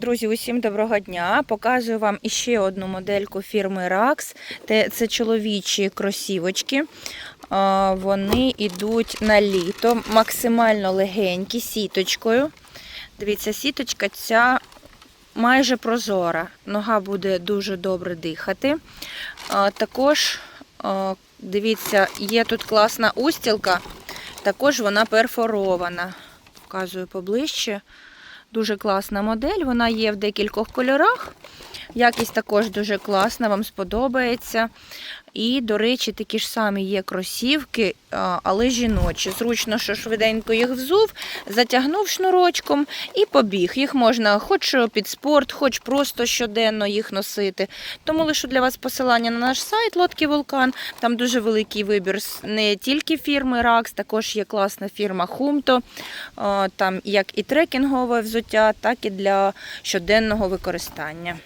Друзі, усім доброго дня. Показую вам іще одну модельку фірми Rax. Це чоловічі кросівочки. Вони йдуть на літо, максимально легенькі, сіточкою. Дивіться, сіточка ця майже прозора. Нога буде дуже добре дихати. Також, дивіться, є тут класна устілка, також вона перфорована. Показую поближче. Дуже класна модель, вона є в декількох кольорах. Якість також дуже класна, вам сподобається. І, до речі, такі ж самі є кросівки, але жіночі. Зручно, що швиденько їх взув, затягнув шнурочком і побіг. Їх можна хоч під спорт, хоч просто щоденно їх носити. Тому лишу для вас посилання на наш сайт Лодки Вулкан. Там дуже великий вибір не тільки фірми Rax, також є класна фірма. А, Там як і трекінгове взуття, так і для щоденного використання.